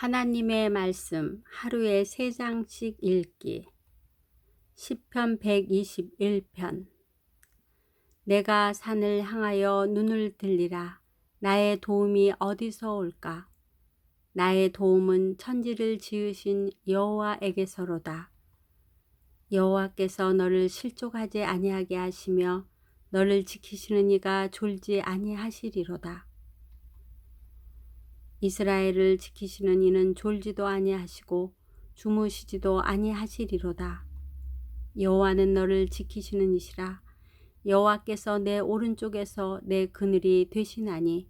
하나님의 말씀 하루에 세 장씩 읽기. 시편 121편. 내가 산을 향하여 눈을 들리라. 나의 도움이 어디서 올까? 나의 도움은 천지를 지으신 여호와에게서로다. 여호와께서 너를 실족하지 아니하게 하시며 너를 지키시는 이가 졸지 아니하시리로다. 이스라엘을 지키시는 이는 졸지도 아니하시고 주무시지도 아니하시리로다. 여호와는 너를 지키시는 이시라. 여호와께서 내 오른쪽에서 내 그늘이 되시나니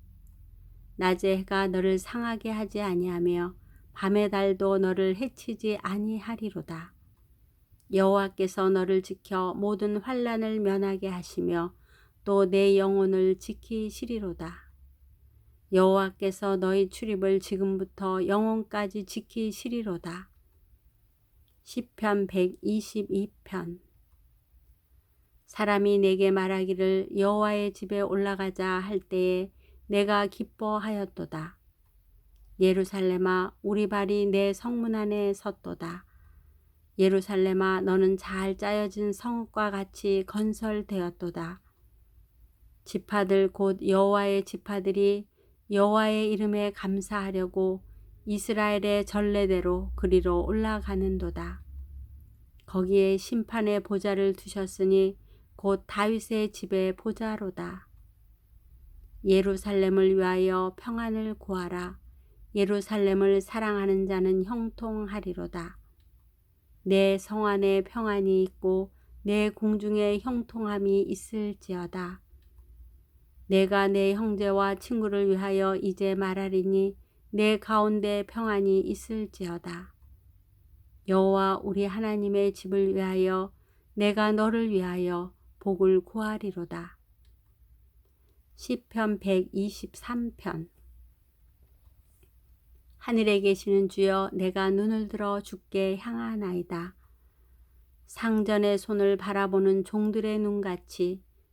낮에 해가 너를 상하게 하지 아니하며 밤의 달도 너를 해치지 아니하리로다. 여호와께서 너를 지켜 모든 환란을 면하게 하시며 또 내 영혼을 지키시리로다. 여호와께서 너희 출입을 지금부터 영원까지 지키시리로다. 시편 122편 사람이 내게 말하기를 여호와의 집에 올라가자 할 때에 내가 기뻐하였도다. 예루살렘아 우리 발이 내 성문 안에 섰도다. 예루살렘아 너는 잘 짜여진 성읍과 같이 건설되었도다. 지파들 곧 여호와의 지파들이 여호와의 이름에 감사하려고 이스라엘의 전례대로 그리로 올라가는도다. 거기에 심판의 보좌를 두셨으니 곧 다윗의 집의 보좌로다. 예루살렘을 위하여 평안을 구하라. 예루살렘을 사랑하는 자는 형통하리로다. 내 성 안에 평안이 있고 내 궁중에 형통함이 있을지어다. 내가 내 형제와 친구를 위하여 이제 말하리니 내 가운데 평안이 있을지어다. 여호와 우리 하나님의 집을 위하여 내가 너를 위하여 복을 구하리로다. 시편 123편 하늘에 계시는 주여 내가 눈을 들어 주께 향하나이다. 상전의 손을 바라보는 종들의 눈같이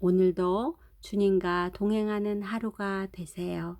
오늘도 주님과 동행하는 하루가 되세요.